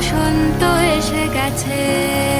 বসন্ত এসে গেছে।